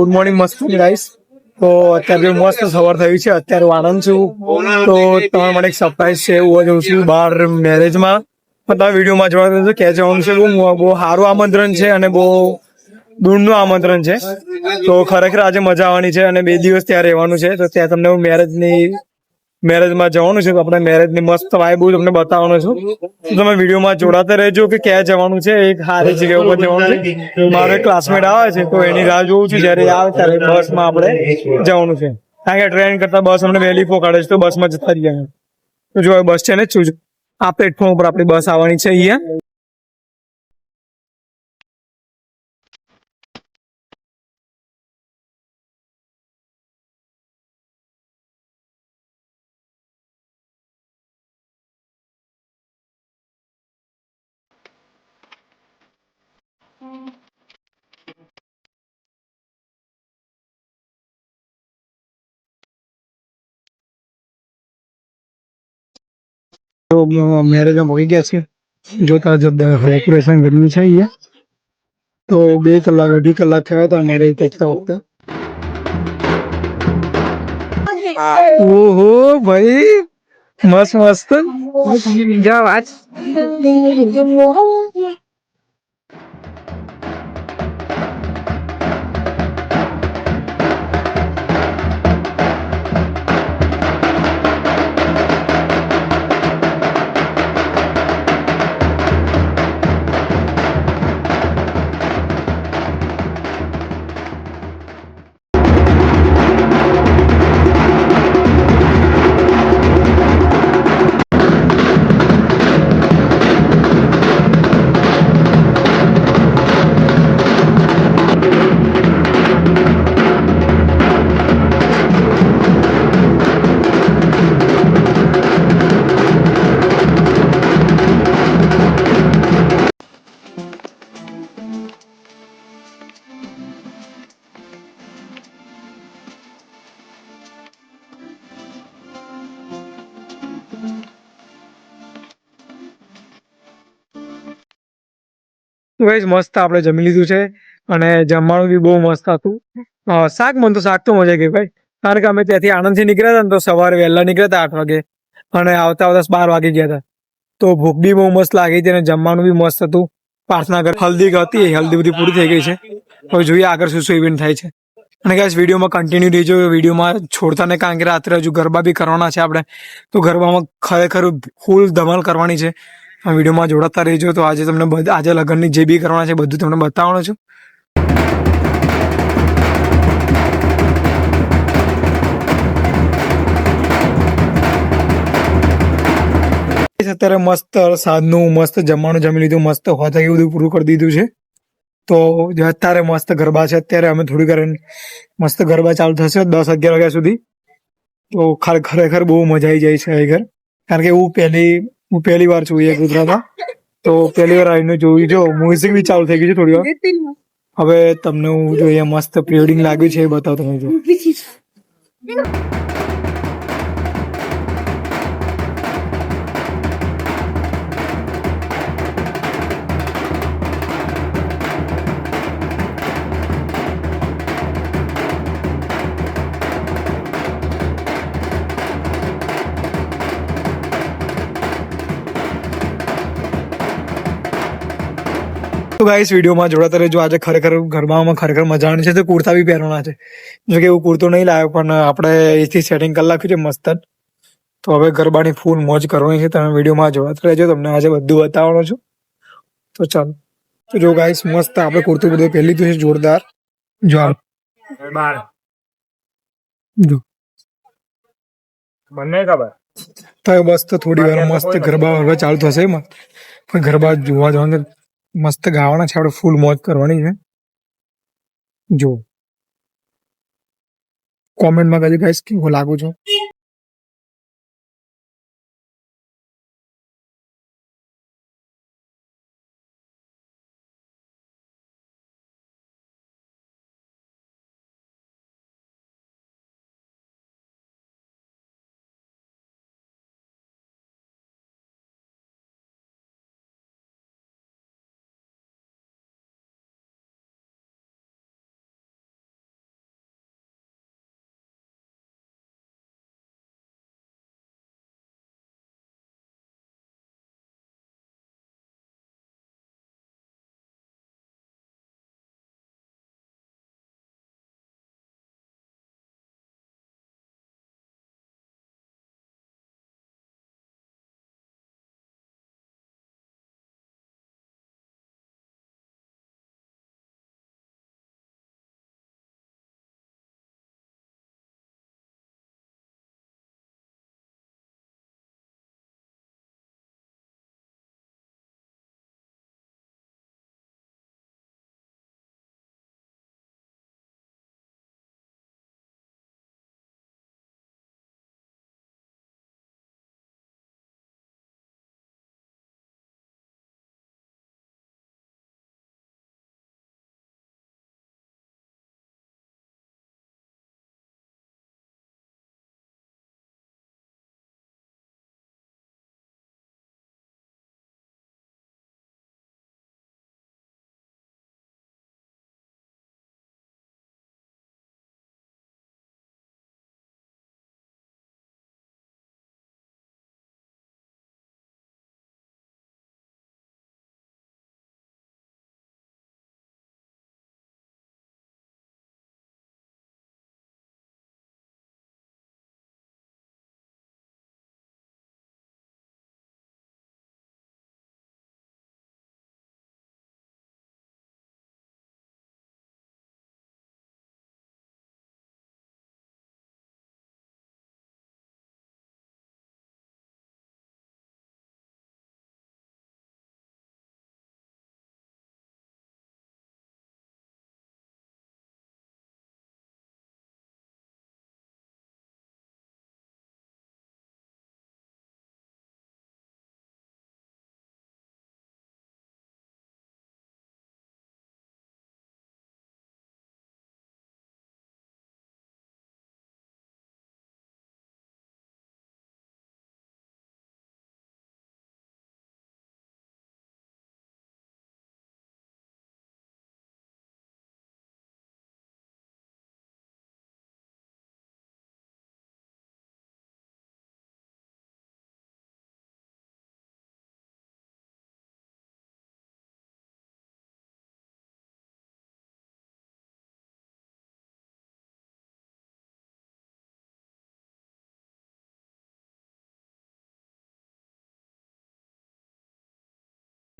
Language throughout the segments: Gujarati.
ગુડ મોર્નિંગ મસ્ત ગાઈસ તો અત્યારે મસ્ત સવાર થયું છે. અત્યારે હું આનંદ છું. તો તમારા માટે એક સરપ્રાઈઝ છે હું જઉં છું બહાર મેરેજમાં બધા વિડીયોમાં જોવા જશો કે જવાનું છે, બહુ બહુ સારું આમંત્રણ છે અને બહુ દૂરનું આમંત્રણ છે. તો ખરેખર આજે મજા આવવાની છે અને બે દિવસ ત્યાં રહેવાનું છે. તો ત્યાં તમને હું મેરેજની મેરેજમાં જવાનું છે તો આપણે મેરેજની મસ્ત વાઇબ તમને બતાવવાનો છું. તમે તમે વિડીયોમાં જોડાતા રહેજો કે ક્યાં જવાનું છે, એક સારી જગ્યા ઉપર જવાનું છે. મારો ક્લાસમેટ આવે છે, તો એની રાહ જોઉં છું, જ્યારે આવે ત્યારે બસમાં આપણે જવાનું છે. કારણ કે ટ્રેન કરતા બસ અમને વહેલી પોકાડે છે, તો બસમાં જતા રહીએ. તો જો બસ છે ને જ છું? આ પ્લેટફોર્મ ઉપર આપણી બસ આવવાની છે અહીંયા. તો મેરેજમાં ગયા છે જોતા જોતા ડેકોરેશન કર્યું છે અહીંયા. તો બે કલાક, અઢી કલાક થયા હતા મેરેજ પહોંચતા વખતે. ઓહો ભાઈ, મસ્ત મસ્ત. ગાઈસ, મસ્ત આપણે જમી લીધું છે અને જમવાનું બી બહુ મસ્ત હતું. શાક મને તો શાક તો મજા ગઈ ભાઈ. કારણ કે અમે ત્યાંથી આણંદથી નીકળ્યા હતા ને તો સવારે વહેલા નીકળ્યા હતા આઠ વાગે અને આવતા આવતા બાર વાગે ગયા હતા. તો ભૂખ બી બહુ મસ્ત લાગી હતી અને જમવાનું બી મસ્ત હતું. પ્રાર્થના કર હલ્દી હતી હલ્દી બધી પૂરી થઈ ગઈ છે. હવે જોઈએ આગળ શું શું ઇવેન્ટ થાય છે. અને ગાઈસ, વિડીયોમાં કન્ટિન્યુ રહેજો. વિડીયોમાં છોડતા ને કારણ કે રાત્રે હજુ ગરબા બી કરવાના છે આપણે. તો ગરબામાં ખરેખર ફૂલ ધમાલ કરવાની છે. આ વિડીયોમાં જોડાતા રહેજો. તો આજે તમને આજે લગ્નની જે બી કરવાના છે બધું તમને બતાવવાનું છું. અત્યારે મસ્ત સાધનું મસ્ત જમવાનું જમી લીધું, મસ્ત હોતા એવું બધું પૂરું કરી દીધું છે. તો અત્યારે મસ્ત ગરબા છે, અત્યારે અમે થોડી વાર મસ્ત ગરબા ચાલુ થશે દસ અગિયાર વાગ્યા સુધી. તો ખરે- ખરેખર બહુ મજા આવી જાય છે ઘર. કારણ કે એવું પહેલી હું પહેલી વાર છું એ ગુજરાતમાં. તો પહેલી વાર આવીને જોયું. જો મ્યુઝિક બી ચાલુ થઈ ગયું છે થોડી વાર. હવે તમને હું જો મસ્ત પ્રિવેડિંગ લાગ્યું છે એ બતાવો તમે જો. તો ગાઈસ વિડીયોમાં જોડાતા રહેજો. આજે ખરેખર ગરબામાં ખરેખર મજાની છે. તો કુર્તા બી પહેરવાના છે. જો કે એવું કુર્તો નહીં લાવ્યો પણ આપણે એથી સેટિંગ કરી નાખ્યું છે મસ્ત જ. તો હવે ગરબાની ફૂલ મોજ કરવાની છે. તમે વિડીયોમાં જોડાતા રહેજો. તમને આજે બધું બતાવવાનું છું. તો ચાલો. તો જો ગાઈસ મસ્ત આપણે કુર્તું બધું પહેરી લીધું છે જોરદાર. જો બાર જો. મને ખબર? તો બસ તો થોડી વાર મસ્ત ગરબા વરબા ચાલુ થશે એમાં પણ ગરબા જોવા જવાનું. મસ્ત ગાવાના છે. આપણે ફૂલ મોજ કરવાની છે. જો. કોમેન્ટમાં કહેજો ગાઈસ કેવું લાગુ છો?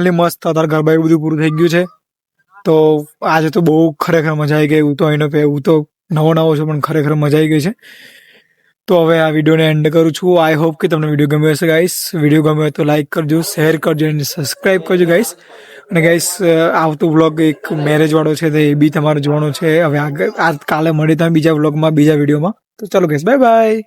એટલે મસ્ત અત્યારે ગરબા એવું બધું પૂરું થઈ ગયું છે. તો આજે તો બહુ ખરેખર મજા આવી ગઈ હું તો અહીંનો પે- હું તો નવો નવો છું, પણ ખરેખર મજા આવી ગઈ છે. તો હવે આ વિડીયોને એન્ડ કરું છું. આઈ હોપ કે તમને વીડિયો ગમ્યો હશે ગાઈસ વીડિયો ગમ્યો હોય તો લાઈક કરજો શેર કરજો અને સબસ્ક્રાઈબ કરજો ગાઈસ અને ગાઈસ આવતો વ્લોગ એક મેરેજવાળો છે, તો એ બી તમારે જોવાનો છે. હવે આજ કાલે મળી તમે બીજા વ્લોગમાં બીજા વિડીયોમાં. તો ચાલો ગાઈસ બાય બાય